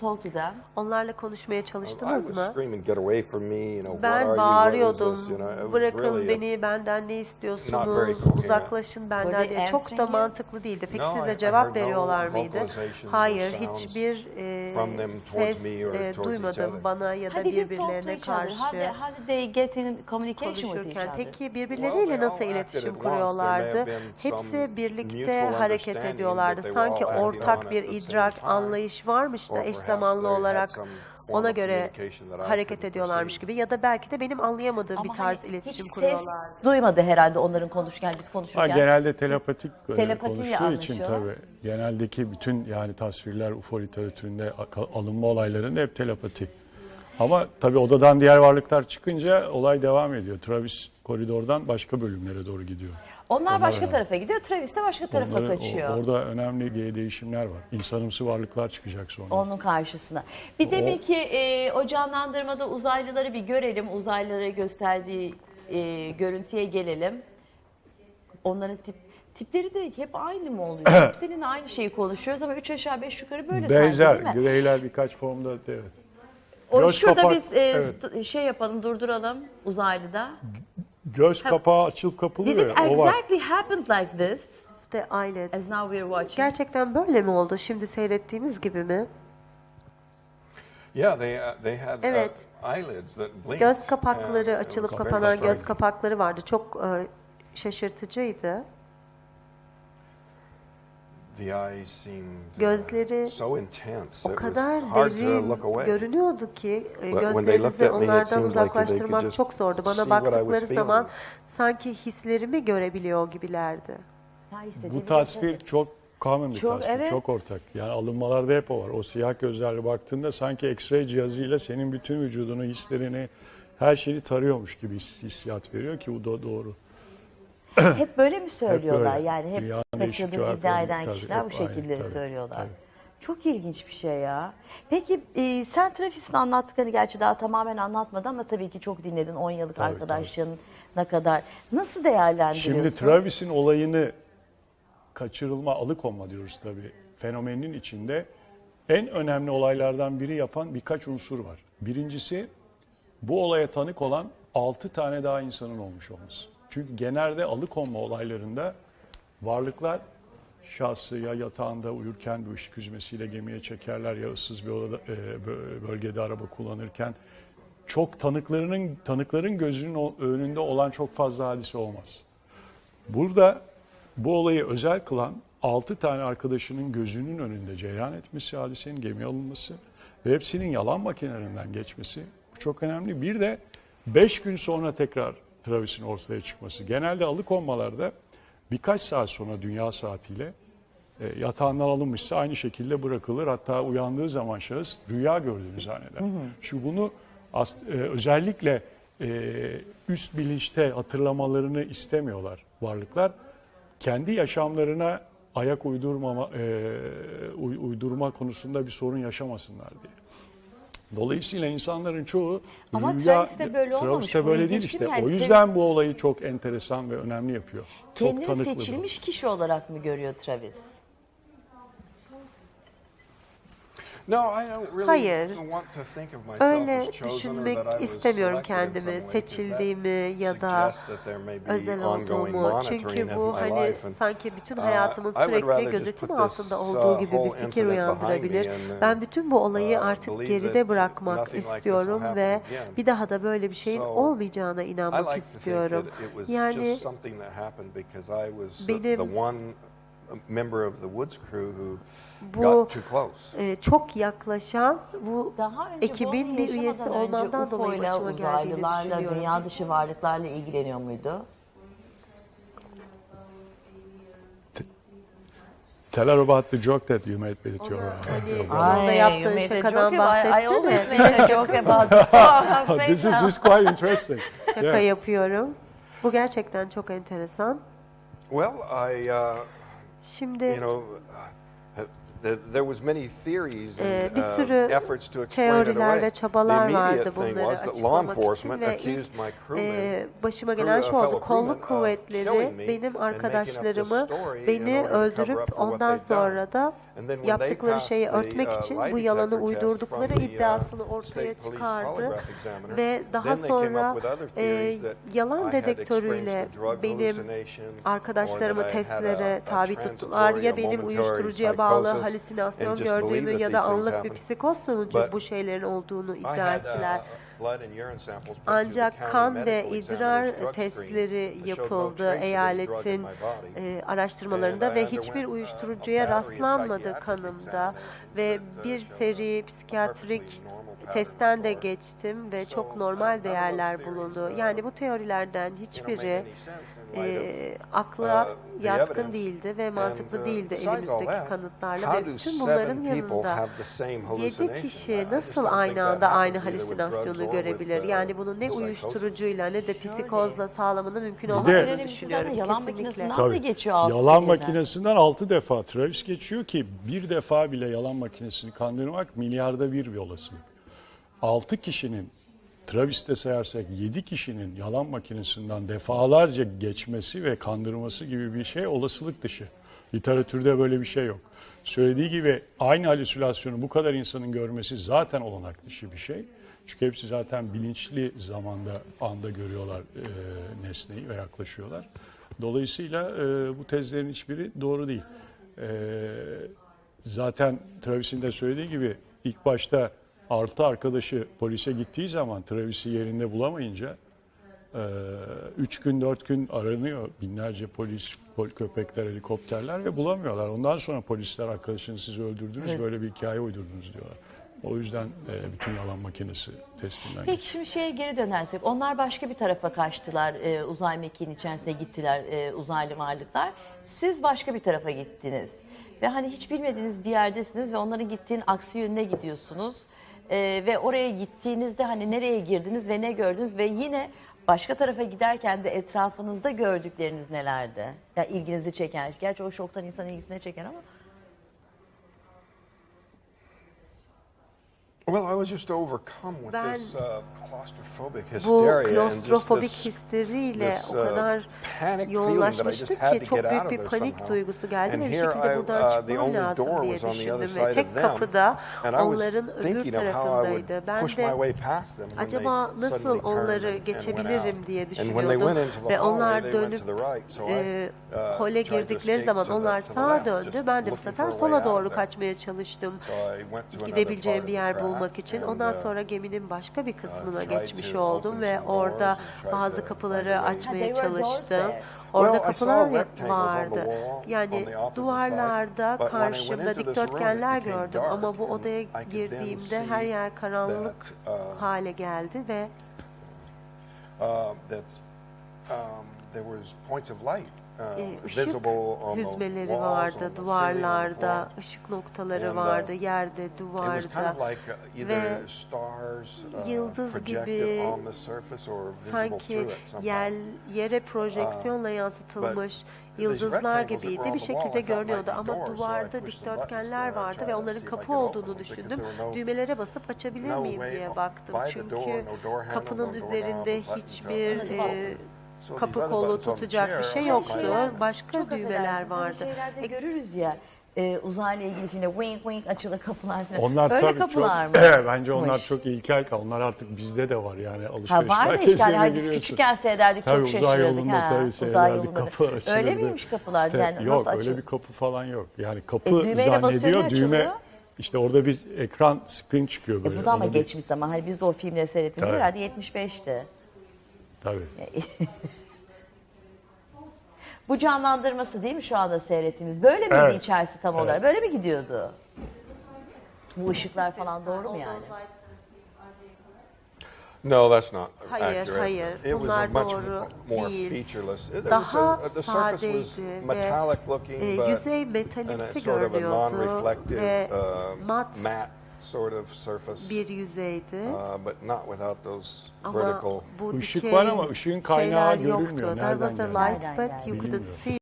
talk to them? Onlarla konuşmaya çalıştınız mı? Ben bağırıyordum. Bırakın beni, benden ne istiyorsunuz? Uzaklaşın benden diye. Çok da mantıklı değildi. Peki size cevap veriyorlar mıydı? Hayır, hiçbir e, ses e, duymadım bana ya da birbirlerine karşı. konuşurken peki birbirleriyle nasıl iletişim kuruyorlardı? Hepsi birlikte hareket ediyorlardı. Sanki ortak bir idrak, anlayış varmış da Or eş perhaps zamanlı olarak ona göre hareket ediyorlarmış gibi ya da belki de benim anlayamadığım bir Ama tarz hani iletişim hiç kuruyorlar. ses duymadı herhalde onların konuşurken, biz Ha, konuşurken. genelde telepatik e, Telepatiyle konuştuğu için tabii geneldeki bütün yani tasvirler UFO literatüründe alınma olaylarında hep telepati. Ama tabii odadan diğer varlıklar çıkınca olay devam ediyor. Travis koridordan başka bölümlere doğru gidiyor. Onlar başka önemli. tarafa gidiyor, Travis de başka tarafa Onları- o- kaçıyor. orada önemli değişimler var. İnsanımsı varlıklar çıkacak sonra. Onun karşısına. Bir de O- belki e, o canlandırmada uzaylıları bir görelim. Uzaylılara gösterdiği e, görüntüye gelelim. Onların tip tipleri de hep aynı mı oluyor? Hep seninle aynı şeyi konuşuyoruz ama üç aşağı beş yukarı böyle Benzer, sanki değil mi? greyler birkaç formda evet. O Göz şurada kapak- biz e, evet. şey yapalım, durduralım uzaylıda. Göz kapağı açılıp Did kapılıyor it ya, o var. exactly happened like this The eyelids. as now we're watching? Gerçekten böyle mi oldu? Şimdi seyrettiğimiz gibi mi? Yeah, they uh, they had Evet. uh, eyelids that blinked. Göz kapakları and it açılıp was very kapanan göz striking. kapakları vardı. Çok e, şaşırtıcıydı. The eyes seemed uh, Gözleri so intense. O kadar was hard to derin look away. görünüyordu ki e, But when they looked gözlerinizi at me, it onlardan seems like they could uzaklaştırmak just çok zordu. see Bana baktıkları zaman sanki hislerimi görebiliyor gibilerdi. Bu tasvir çok common bir Çok, tasvir, evet. çok ortak. Yani alınmalarda hep o var. O siyah gözlerle baktığında sanki X-ray cihazıyla senin bütün vücudunu, hislerini, her şeyi tarıyormuş gibi his- hissiyat veriyor ki bu da doğru. Hep böyle mi söylüyorlar? böyle. yani hep Dünyanın kaçırdığını iddia eden tabii, kişiler bu hep aynı, şekilde tabii, söylüyorlar. tabii. Çok ilginç bir şey ya. Peki e, sen Travis'in anlattıklarını gerçi daha tamamen anlatmadı ama tabii ki çok dinledin 10 yıllık Tabii, arkadaşlığın ne kadar. Nasıl değerlendiriyorsun? Şimdi Travis'in olayını kaçırılma, alıkonma diyoruz tabii. Fenomenin içinde en önemli olaylardan biri yapan birkaç unsur var. Birincisi bu olaya tanık olan 6 tane daha insanın olmuş olması. Çünkü genelde alıkonma olaylarında varlıklar şahsı ya yatağında uyurken bir ışık hüzmesiyle gemiye çekerler ya ıssız bir odada, e, bö- bölgede araba kullanırken çok tanıklarının tanıkların gözünün önünde olan çok fazla hadise olmaz. Burada bu olayı özel kılan 6 tane arkadaşının gözünün önünde cereyan etmesi, hadisenin gemiye alınması ve hepsinin yalan makinelerinden geçmesi bu çok önemli. Bir de 5 gün sonra tekrar Travis'in ortaya çıkması. Genelde alıkonmalarda birkaç saat sonra dünya saatiyle e, yatağından alınmışsa aynı şekilde bırakılır. Hatta uyandığı zaman şahıs rüya gördüğünü zanneder. Şu bunu as- e, özellikle e, üst bilinçte hatırlamalarını istemiyorlar varlıklar. Kendi yaşamlarına ayak uydurmama e, uy- uydurma konusunda bir sorun yaşamasınlar diye. Dolayısıyla insanların çoğu Ama rüya, Travis'te böyle olmamış. Travis'te böyle değil işte. Yani o yüzden bu olayı çok enteresan ve önemli yapıyor. çok Kendini tanıklı. bir seçilmiş kişi olarak mı görüyor Travis? No, I don't really Hayır. want to think of myself Öyle düşünmek that I was istemiyorum kendimi, seçildiğimi ya da özel ongoing olduğumu. Çünkü bu hani and, sanki bütün uh, hayatımın sürekli gözetim altında uh, olduğu gibi whole bir fikir uyandırabilir. and, Ben bütün bu olayı uh, artık geride bırakmak istiyorum ve bir daha da böyle bir şeyin olmayacağına inanmak istiyorum. Yani just something that happened because I was the, benim- the one member of the Woods crew who Bu got too close. e, çok yaklaşan bu Daha önce ekibin bir üyesi olmamdan dolayı başıma geldiğini uzaylılarla, düşünüyorum. dünya dışı varlıklarla ilgileniyor muydu? Tell her about the joke that you made with your... Hani your Ay, yaptığın you made a şakadan joke about- I always make a joke about this. Oh, this is this is quite interesting. Şaka Yeah. yapıyorum. Bu gerçekten çok enteresan. Well, I, uh, Şimdi you know, Ee, bir uh, sürü efforts to explain it teoriler away. ve The çabalar immediate vardı thing bunları was that law açıklamak için ve ilk accused my crewmen e, başıma gelen şu oldu. Kolluk kuvvetleri benim arkadaşlarımı beni öldürüp ondan sonra da yaptıkları şeyi örtmek uh, için bu yalanı uydurdukları uh, iddiasını ortaya çıkardı ve daha sonra e, yalan dedektörüyle benim arkadaşlarımı testlere tabi tuttular. Ya benim uyuşturucuya bağlı halüsinasyon gördüğümü ya da anlık bir psikoz sonucu bu şeylerin olduğunu iddia ettiler. Ancak kan ve idrar testleri yapıldı eyaletin e, araştırmalarında ve hiçbir uh, uyuşturucuya rastlanmadı kanımda ve uh, bir seri psikiyatrik testten de geçtim ve çok uh, normal değerler bulundu. Yani bu teorilerden hiçbiri e, akla yatkın değildi ve mantıklı değildi elimizdeki kanıtlarla ve bütün bunların yanında Yedi kişi nasıl aynı anda aynı halüsinasyonu görebilir? Yani bunu ne uyuşturucuyla ne de psikozla sağlamanın mümkün olmadığını düşünüyorum. yalan makinesinden Tabii. de geçiyor altı Yalan makinesinden 6 defa Travis geçiyor ki bir defa bile yalan makinesini kandırmak milyarda bir bir olasılık. 6 kişinin Travis'te sayarsak 7 kişinin yalan makinesinden defalarca geçmesi ve kandırması gibi bir şey olasılık dışı. Literatürde böyle bir şey yok. Söylediği gibi aynı halüsinasyonu bu kadar insanın görmesi zaten olanak dışı bir şey. Çünkü hepsi zaten bilinçli zamanda, anda görüyorlar e, nesneyi ve yaklaşıyorlar. Dolayısıyla e, bu tezlerin hiçbiri doğru değil. E, zaten Travis'in de söylediği gibi ilk başta artı arkadaşı polise gittiği zaman Travis'i yerinde bulamayınca e, üç gün dört gün aranıyor binlerce polis, pol, köpekler, helikopterler ve bulamıyorlar. Ondan sonra polisler arkadaşını siz öldürdünüz böyle bir hikaye uydurdunuz diyorlar. O yüzden e, bütün yalan makinesi testinden Peki şimdi şeye geri dönersek onlar başka bir tarafa kaçtılar e, uzay mekiğinin içerisine gittiler e, uzaylı varlıklar. Siz başka bir tarafa gittiniz ve hani hiç bilmediğiniz bir yerdesiniz ve onların gittiğin aksi yönüne gidiyorsunuz. E, ve oraya gittiğinizde hani nereye girdiniz ve ne gördünüz ve yine başka tarafa giderken de etrafınızda gördükleriniz nelerdi? Ya ilginizi çeken, gerçi o şoktan insan ilgisine çeken ama Well, I was just overcome with Ben this uh, claustrophobic Bu hysteria and just klostrofobik this, this, o uh, kadar had ki çok büyük bir panik duygusu geldi ve bir şekilde I, buradan uh, the çıkmam lazım diye was on the other düşündüm ve side tek kapıda And I was onların öbür thinking of how I would tarafındaydı. Ben push my de way past them when they acaba nasıl onları geçebilirim diye And when they went düşünüyordum into the ve onlar dönüp e, hole girdikleri zaman onlar sağa döndü. Ben de bu sefer sola doğru kaçmaya çalıştım. Gidebileceğim bir yer craft bulmak için. Ondan uh, sonra geminin başka bir kısmına tried geçmiş to oldum open ve orada bazı kapıları açmaya çalıştım. Orada kapılar rectangles on the vardı. Yani duvarlarda karşımda dikdörtgenler gördüm ama bu odaya girdiğimde see her yer karanlık uh, hale geldi ve uh, that um, there was points of light uh, e, ışık visible hüzmeleri walls, on vardı, ceiling, the duvarlarda, floor. ışık noktaları And, uh, vardı, yerde, was kind duvarda. of like uh, ve stars uh, yıldız projected gibi sanki yer, yere projeksiyonla yansıtılmış these yıldızlar gibiydi. Bir şekilde görünüyordu ama duvarda dikdörtgenler vardı ve onların kapı olduğunu düşündüm. Düğmelere basıp açabilir miyim diye baktım. Çünkü kapının üzerinde hiçbir e, kapı kolu tutacak bir şey I yoktu. Başka Çok düğmeler affedersiniz, vardı. hani Şeylerde görürüz ya e, uzayla ilgili filmde wink wink açılı kapılar falan. Onlar Öyle tabii çok, kapılar mı? bence onlar Mış. çok ilkel. Onlar artık bizde de var yani Ha alışveriş var da işte merkezlerine hani biz giriyorsun. küçükken seyrederdik Tabii çok uzay yolunda ha. tabii uzay seyrederdik yolunda. kapılar açılırdı. Öyle miymiş kapılar? Te- Yani yok nasıl öyle açılır? bir kapı falan yok. Yani kapı E, düğmeyle basıyor, zannediyor ne düğme işte orada bir ekran screen çıkıyor böyle. E, bu da ama Onu bir- geçmiş zaman. Hani biz de o filmleri seyrettiğimizde Tabii. herhalde 75'ti. Tabii. Bu canlandırması değil mi şu anda seyrettiğimiz? Böyle miydi Evet. içerisi tam Evet. olarak? Böyle mi gidiyordu? Bu ışıklar falan doğru mu yani? No, that's not Hayır, accurate. hayır. It was a Bunlar much doğru more değil. featureless. Was Daha a, the surface was sadeydi metallic ve looking, e, but yüzey and a metalimsi sort of a görünüyordu non-reflective, ve uh, mat matte sort of surface, bir yüzeydi. uh, but not without those Ama vertical bu Işık dikey var ama ışığın kaynağı şeyler yoktu. görünmüyor. There was a Nereden light geldi? but you couldn't see